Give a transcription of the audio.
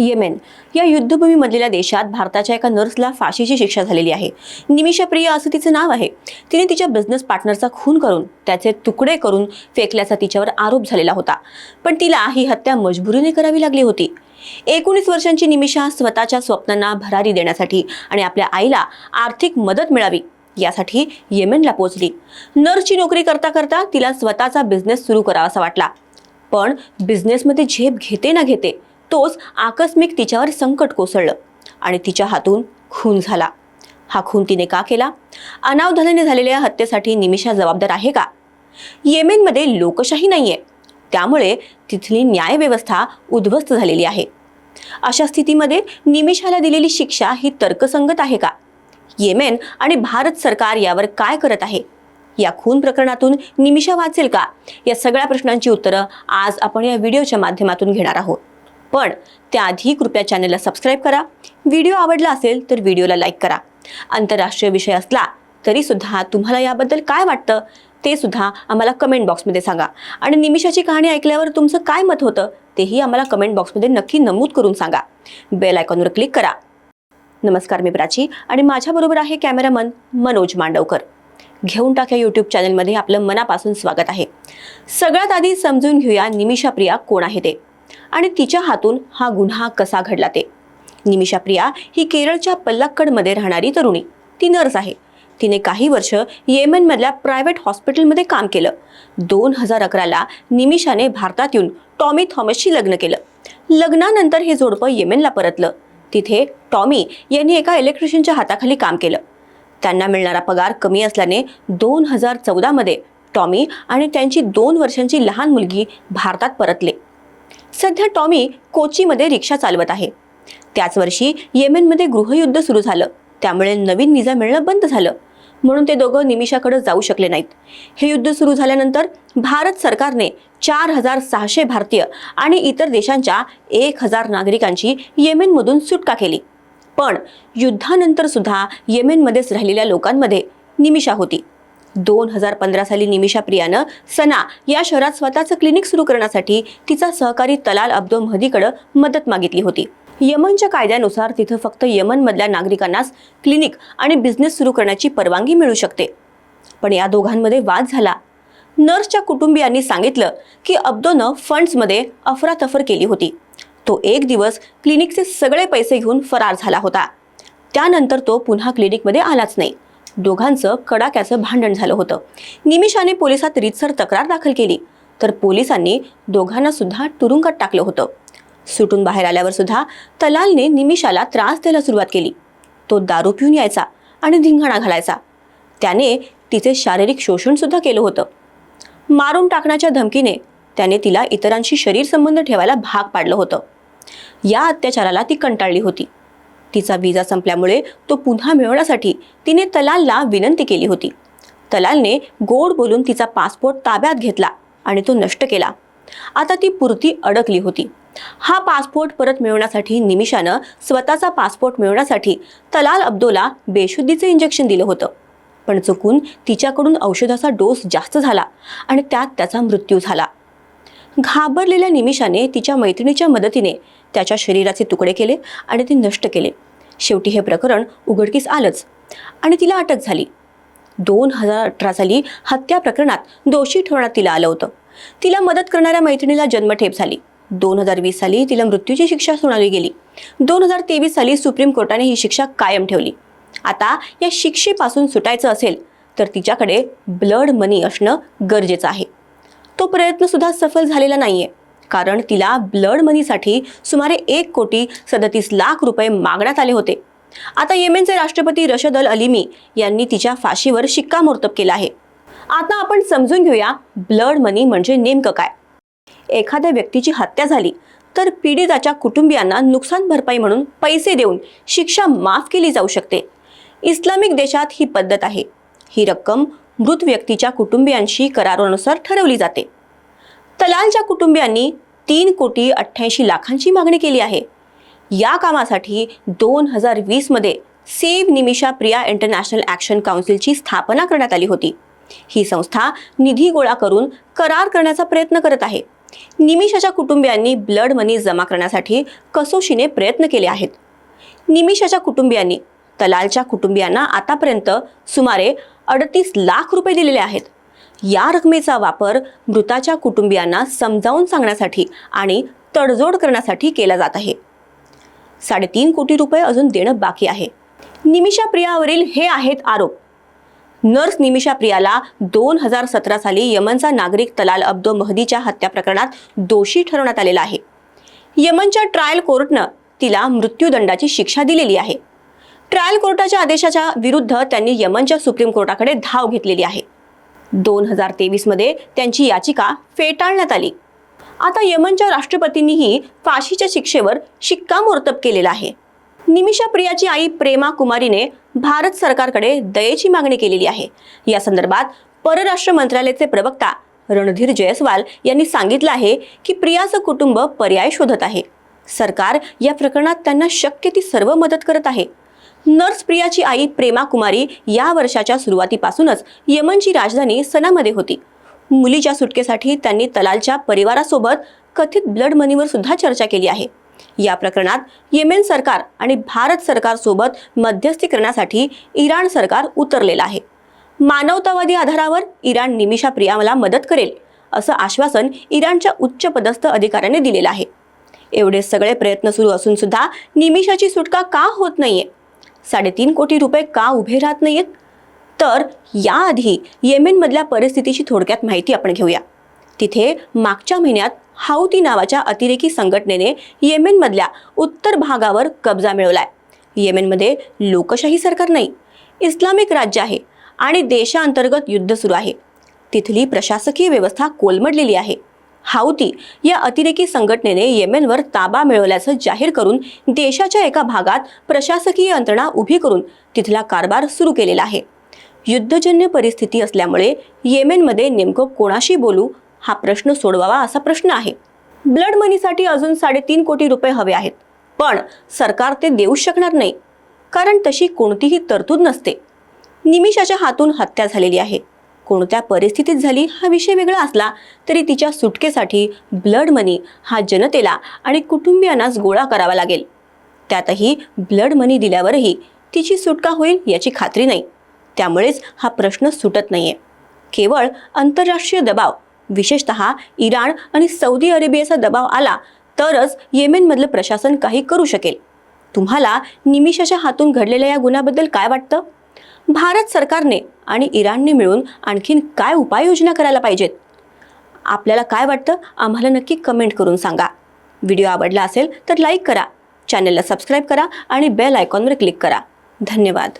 Yemen. या युद्धभूमीमधलेल्या देशात भारताच्या एका नर्सला फाशीची शिक्षा झालेली आहे. निमिषा प्रिया असं तिचं नाव आहे. तिने तिच्या बिझनेस पार्टनरचा खून करून त्याचे तुकडे करून फेकल्याचा तिच्यावर आरोप झालेला होता. पण तिला ही हत्या मजबुरीने करावी लागली होती. एकोणीस वर्षांची निमिषा स्वतःच्या स्वप्नांना भरारी देण्यासाठी आणि आपल्या आईला आर्थिक मदत मिळावी यासाठी येमेनला पोहोचली. नर्सची नोकरी करता करता तिला स्वतःचा बिझनेस सुरू करावासा वाटला. पण बिझनेसमध्ये झेप घेते ना घेते तोच आकस्मिक तिच्यावर संकट कोसळलं आणि तिच्या हातून खून झाला. हा खून तिने का केला? अनावधानाने झालेल्या हत्येसाठी निमिषा जबाबदार आहे का? येमेनमध्ये लोकशाही नाहीये. त्यामुळे तिथली न्यायव्यवस्था उद्ध्वस्त झालेली आहे. अशा स्थितीमध्ये निमिषाला दिलेली शिक्षा ही तर्कसंगत आहे का? येमेन आणि भारत सरकार यावर काय करत आहे? या खून प्रकरणातून निमिषा वाचेल का? या सगळ्या प्रश्नांची उत्तरं आज आपण या व्हिडिओच्या माध्यमातून घेणार आहोत. पण त्याआधी कृपया चॅनलला सबस्क्राईब करा. व्हिडिओ आवडला असेल तर व्हिडिओला लाईक करा. आंतरराष्ट्रीय विषय असला तरीसुद्धा तुम्हाला याबद्दल काय वाटतं ते सुद्धा आम्हाला कमेंट बॉक्समध्ये सांगा. आणि निमिषाची कहाणी ऐकल्यावर तुमचं काय मत होतं तेही आम्हाला कमेंट बॉक्समध्ये नक्की नमूद करून सांगा. बेल आयकॉनवर क्लिक करा. नमस्कार मी प्राची आणि माझ्याबरोबर आहे कॅमेरामन मनोज मांडवकर. घेऊन टाक या यूट्यूब चॅनलमध्ये आपलं मनापासून स्वागत आहे. सगळ्यात आधी समजून घेऊया निमिषा प्रिया कोण आहे ते. आणि तिच्या हातून हा गुन्हा कसा घडला ते. निमिषा प्रिया ही केरळच्या पल्लक्कडमध्ये राहणारी तरुणी. ती नर्स आहे. तिने काही वर्ष येमेनमधल्या प्रायव्हेट हॉस्पिटलमध्ये काम केलं. दोन हजार अकराला निमिषाने भारतात येऊन टॉमी थॉमसशी लग्न केलं. लग्नानंतर हे जोडपं येमेनला परतलं. तिथे टॉमी यांनी एका इलेक्ट्रिशियनच्या हाताखाली काम केलं. त्यांना मिळणारा पगार कमी असल्याने दोन हजार चौदामध्ये टॉमी आणि त्यांची दोन वर्षांची लहान मुलगी भारतात परतले. सध्या टॉमी कोचीमध्ये रिक्षा चालवत आहे. त्याच वर्षी येमेनमध्ये गृहयुद्ध सुरू झालं. त्यामुळे नवीन विजा मिळणं बंद झालं. म्हणून ते दोघं निमिषाकडे जाऊ शकले नाहीत. हे युद्ध सुरू झाल्यानंतर भारत सरकारने चार हजार सहाशे भारतीय आणि इतर देशांच्या एक हजार नागरिकांची येमेनमधून सुटका केली. पण युद्धानंतर सुद्धा येमेनमध्येच राहिलेल्या लोकांमध्ये निमिषा होती. दोन हजार पंधरा साली निमिषा प्रियानं सना या शहरात स्वतःचं क्लिनिक सुरू करण्यासाठी तिचा सहकारी तलाल अब्दो महदीकडं मदत मागितली होती. यमनच्या कायद्यानुसार तिथं फक्त यमनमधल्या नागरिकांनाच क्लिनिक आणि बिझनेस सुरू करण्याची परवानगी मिळू शकते. पण या दोघांमध्ये वाद झाला. नर्सच्या कुटुंबियांनी सांगितलं की अब्दोनं फंड्समध्ये अफरातफर केली होती. तो एक दिवस क्लिनिकचे सगळे पैसे घेऊन फरार झाला होता. त्यानंतर तो पुन्हा क्लिनिकमध्ये आलाच नाही. दोघांचं कडाक्याचं भांडण झालं होतं. निमिषाने पोलिसात रीतसर तक्रार दाखल केली. तर पोलिसांनी दोघांना सुद्धा तुरुंगात टाकलं होतं. सुटून बाहेर आल्यावर सुद्धा तलालने निमिषाला त्रास द्यायला सुरुवात केली. तो दारू पिऊन यायचा आणि धिंगाणा घालायचा. त्याने तिचे शारीरिक शोषण सुद्धा केलं होतं. मारून टाकण्याच्या धमकीने त्याने तिला इतरांशी शरीर संबंध ठेवायला भाग पाडलं होतं. या अत्याचाराला ती कंटाळली होती. तिचा विजा संपल्यामुळे तो पुन्हा मिळवण्यासाठी तिने तलालला विनंती केली होती. तलालने गोड बोलून तिचा पासपोर्ट ताब्यात घेतला आणि तो नष्ट केला. आता ती पुरती अडकली होती. हा पासपोर्ट परत मिळवण्यासाठी निमिषानं स्वतःचा पासपोर्ट मिळवण्यासाठी तलाल अब्दोला बेशुद्धीचं इंजेक्शन दिलं होतं. पण चुकून तिच्याकडून औषधाचा डोस जास्त झाला आणि त्यात त्याचा मृत्यू झाला. घाबरलेल्या निमिषाने तिच्या मैत्रिणीच्या मदतीने त्याच्या शरीराचे तुकडे केले आणि ते नष्ट केले. शेवटी हे प्रकरण उघडकीस आलंच आणि तिला अटक झाली. दोन हजार अठरा साली हत्या प्रकरणात दोषी ठरवण्यात तिला आलं होतं. तिला मदत करणाऱ्या मैत्रिणीला जन्मठेप झाली. दोन हजार वीस साली तिला मृत्यूची शिक्षा सुनावली गेली. दोन हजार तेवीस साली सुप्रीम कोर्टाने ही शिक्षा कायम ठेवली. आता या शिक्षेपासून सुटायचं असेल तर तिच्याकडे ब्लड मनी असणं गरजेचं आहे. तो प्रयत्न सुद्धा सफल झालेला नाहीये. कारण तिला ब्लड मनीसाठी सुमारे एक कोटी सदतीस लाख रुपये मागण्यात आले होते. आता येमेनचे राष्ट्रपती रशद अल अलिमी यांनी तिच्या फाशीवर शिक्कामोर्तब केला आहे. आता आपण समजून घेऊया ब्लड मनी म्हणजे नेमकं काय? एखाद्या व्यक्तीची हत्या झाली तर पीडिताच्या कुटुंबियांना नुकसान भरपाई म्हणून पैसे देऊन शिक्षा माफ केली जाऊ शकते. इस्लामिक देशात ही पद्धत आहे. ही रक्कम मृत व्यक्तीच्या कुटुंबियांशी करारानुसार ठरवली जाते. तलालच्या कुटुंबियांनी तीन कोटी अठ्ठ्याऐंशी लाखांची मागणी केली आहे. या कामासाठी दोन हजार वीसमध्ये save Nimisha Priya international action काउन्सिलची स्थापना करण्यात आली होती. ही संस्था निधी गोळा करून करार करण्याचा प्रयत्न करत आहे. निमिषाच्या कुटुंबियांनी ब्लड मनी जमा करण्यासाठी कसोशीने प्रयत्न केले आहेत. निमिषाच्या कुटुंबियांनी तलालच्या कुटुंबियांना आतापर्यंत सुमारे अडतीस लाख रुपये दिलेले आहेत. या रकमेचा वापर मृताच्या कुटुंबियांना समजावून सांगण्यासाठी आणि तडजोड करण्यासाठी केला जात आहे. साडेतीन कोटी रुपये अजून देणं बाकी आहे. निमिषा प्रियावरील हे आहेत आरोप. नर्स निमिषा प्रियाला दोन हजार सतरा साली यमनचा नागरिक तलाल अब्दो महदीच्या हत्या प्रकरणात दोषी ठरवण्यात आलेला आहे. यमनच्या ट्रायल कोर्टनं तिला मृत्यूदंडाची शिक्षा दिलेली आहे. ट्रायल कोर्टाच्या आदेशाच्या विरुद्ध त्यांनी यमनच्या सुप्रीम कोर्टाकडे धाव घेतलेली आहे. दोन हजार तेवीसमध्ये त्यांची याचिका फेटाळण्यात आली. आता यमनच्या राष्ट्रपतींनीही फाशीच्या शिक्षेवर शिक्कामोर्तब केलेला आहे. निमिषा प्रियाची आई प्रेमा कुमारीने भारत सरकारकडे दयेची मागणी केलेली आहे. या संदर्भात परराष्ट्र मंत्रालयाचे प्रवक्ता रणधीर जयस्वाल यांनी सांगितलं आहे की प्रियाचं कुटुंब पर्याय शोधत आहे. सरकार या प्रकरणात त्यांना शक्य ती सर्व मदत करत आहे. नर्स प्रियाची आई प्रेमा कुमारी या वर्षाच्या सुरुवातीपासूनच यमनची राजधानी सनामध्ये होती. मुलीच्या सुटकेसाठी त्यांनी तलालच्या परिवारासोबत कथित ब्लड मनीवर सुद्धा चर्चा केली आहे. या प्रकरणात येमेन सरकार आणि भारत सरकारसोबत मध्यस्थी करण्यासाठी इराण सरकार उतरलेलं आहे. मानवतावादी आधारावर इराण निमिषा प्रियामला मदत करेल असं आश्वासन इराणच्या उच्चपदस्थ अधिकाऱ्याने दिलेलं आहे. एवढे सगळे प्रयत्न सुरू असून सुद्धा निमिषाची सुटका का होत नाहीये? साडेतीन कोटी रुपये का उभे राहत नाहीत तर याआधी येमेनमधल्या परिस्थितीची थोडक्यात माहिती आपण घेऊया. तिथे मागच्या महिन्यात हाऊती नावाच्या अतिरेकी संघटनेने येमेनमधल्या उत्तर भागावर कब्जा मिळवलाय. येमेनमध्ये लोकशाही सरकार नाही इस्लामिक राज्य आहे आणि देशांतर्गत युद्ध सुरू आहे. तिथली प्रशासकीय व्यवस्था कोलमडलेली आहे. हाऊती या अतिरेकी संघटनेने येमेनवर ताबा मिळवल्याचं जाहीर करून देशाच्या एका भागात प्रशासकीय यंत्रणा उभी करून तिथला कारभार सुरू केलेला आहे. युद्धजन्य परिस्थिती असल्यामुळे येमेनमध्ये नेमकं कोणाशी बोलू हा प्रश्न सोडवावा असा प्रश्न आहे. ब्लड मनीसाठी अजून साडेतीन कोटी रुपये हवे आहेत पण सरकार ते देऊ शकणार नाही कारण तशी कोणतीही तरतूद नसते. निमिषाच्या हातून हत्या झालेली आहे. कोणत्या परिस्थितीत झाली हा विषय वेगळा असला तरी तिच्या सुटकेसाठी ब्लड मनी हा जनतेला आणि कुटुंबियांनाच गोळा करावा लागेल. त्यातही ब्लड मनी दिल्यावरही तिची सुटका होईल याची खात्री नाही. त्यामुळेच हा प्रश्न सुटत नाहीये. केवळ आंतरराष्ट्रीय दबाव विशेषत इराण आणि सौदी अरेबियाचा दबाव आला तरच येमेनमधलं प्रशासन काही करू शकेल. तुम्हाला निमिषाच्या हातून घडलेल्या या गुन्ह्याबद्दल काय वाटतं? भारत सरकारने आणि इराणने मिळून आणखीन काय उपाययोजना करायला पाहिजेत? आपल्याला काय वाटतं? आम्हाला नक्की कमेंट करून सांगा. व्हिडिओ आवडला असेल तर लाईक करा. चॅनलला सबस्क्राईब करा आणि बेल आयकॉनवर क्लिक करा. धन्यवाद.